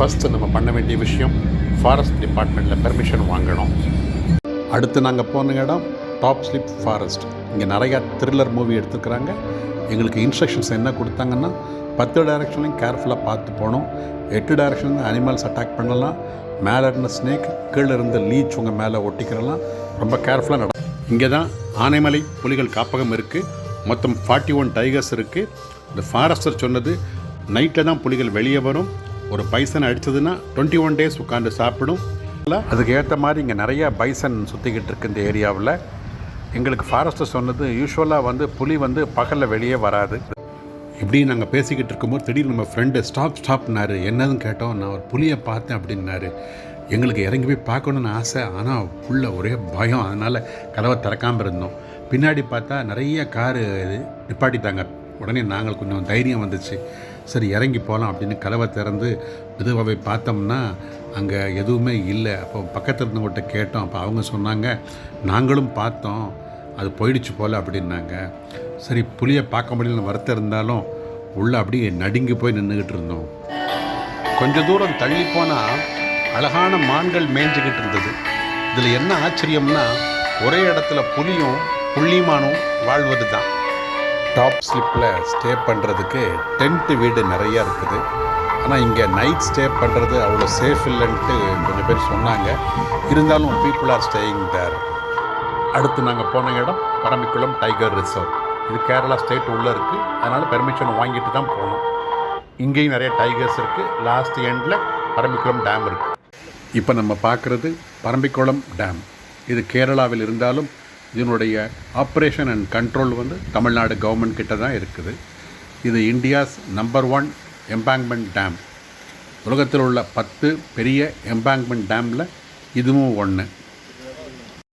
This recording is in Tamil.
ஃபஸ்ட்டு நம்ம பண்ண வேண்டிய விஷயம் ஃபாரஸ்ட் டிபார்ட்மெண்ட்டில் பெர்மிஷன் வாங்கணும். அடுத்து நாங்கள் போன இடம் டாப் ஸ்லிப் ஃபாரஸ்ட் இங்கே நிறையா த்ரில்லர் மூவி எடுத்துக்கிறாங்க எங்களுக்கு இன்ஸ்ட்ரக்ஷன்ஸ் என்ன கொடுத்தாங்கன்னா பத்து டைரக்ஷன்லையும் கேர்ஃபுல்லாக பார்த்து போகணும். எட்டு டைரக்ஷன்லேருந்து அனிமல்ஸ் அட்டாக் பண்ணலாம். மேலே இருந்த ஸ்னேக் கீழே இருந்த லீச் உங்கள் மேலே ஒட்டிக்கிறலாம். ரொம்ப கேர்ஃபுல்லாக நட இங்கே தான் ஆனைமலை புலிகள் காப்பகம் இருக்குது மொத்தம் ஃபார்ட்டி ஒன் டைகர்ஸ் இருக்குது இந்த ஃபாரஸ்டர் சொன்னது நைட்டில் தான் புலிகள் வெளியே வரும். ஒரு பைசன் அடித்ததுன்னா டுவெண்ட்டி ஒன் டேஸ் உட்காந்து சாப்பிடும். அதுக்கு ஏற்ற மாதிரி இங்கே நிறைய பைசன் சுற்றிக்கிட்டு இருக்கு இந்த ஏரியாவில். எங்களுக்கு ஃபாரஸ்டர் சொன்னது யூஸ்வலாக வந்து புலி வந்து பகலில் வெளியே வராது. இப்படி நாங்கள் பேசிக்கிட்டு இருக்கும்போது திடீர்னு நம்ம ஃப்ரெண்டு ஸ்டாப் ஸ்டாப்னாரு என்னதுன்னு கேட்டோம். நான் ஒரு புலியை பார்த்தேன் அப்படின்னாரு. எங்களுக்கு இறங்கி போய் பார்க்கணுன்னு ஆசை. ஆனால் உள்ள ஒரே பயம். அதனால் கதவை திறக்காமல் இருந்தோம். பின்னாடி பார்த்தா நிறைய காரு நிப்பாட்டிட்டாங்க. உடனே நாங்கள் கொஞ்சம் தைரியம் வந்துச்சு. சரி இறங்கி போகலாம் அப்படின்னு கதவை திறந்து மெதுவாகவே பார்த்தோம்னா அங்கே எதுவுமே இல்லை. அப்போ பக்கத்தில் இருந்தவங்கள்ட்ட கேட்டோம். அப்போ அவங்க சொன்னாங்க நாங்களும் பார்த்தோம். அது போயிடுச்சு போல் அப்படின்னாங்க. சரி புளியை பார்க்க முடியலன்னு வருத்தம் இருந்தாலும் உள்ளே அப்படியே நடுங்கி போய் நின்றுக்கிட்டு இருந்தோம். கொஞ்ச தூரம் தள்ளி போனால் அழகான மான்கள் மேய்ஞ்சிக்கிட்டு இருந்தது. இதில் என்ன ஆச்சரியம்னா ஒரே இடத்துல புலியும் புள்ளிமானும் வாழ்வது தான் டாப் ஸ்லிப்பில் ஸ்டே பண்ணுறதுக்கு டென்ட்டு வீடு நிறையா இருக்குது. ஆனால் இங்கே நைட் ஸ்டே பண்ணுறது அவ்வளோ சேஃப் இல்லைன்ட்டு கொஞ்சம் பேர் சொன்னாங்க. இருந்தாலும் பீப்புள் ஆர் ஸ்டேயிங் தேர் அடுத்து நாங்கள் போன இடம் பரம்பிக்குளம் டைகர் ரிசர்வ் இது கேரளா ஸ்டேட் உள்ளே இருக்குது அதனால் பெர்மிஷன் வாங்கிட்டு தான் போகணும் இங்கேயும் நிறைய டைகர்ஸ் இருக்குது லாஸ்ட் எண்டில் பரம்பிக்குளம் டேம் இருக்குது இப்போ நம்ம பார்க்குறது பரம்பிக்குளம் டேம் இது கேரளாவில் இருந்தாலும் இதனுடைய ஆப்ரேஷன் அண்ட் கண்ட்ரோல் வந்து தமிழ்நாடு கவர்மெண்ட் கிட்ட தான் இருக்குது. இது India's number one embankment dam உலகத்தில் உள்ள பத்து பெரிய எம்பேங்க்மெண்ட் டேமில் இதுவும் ஒன்று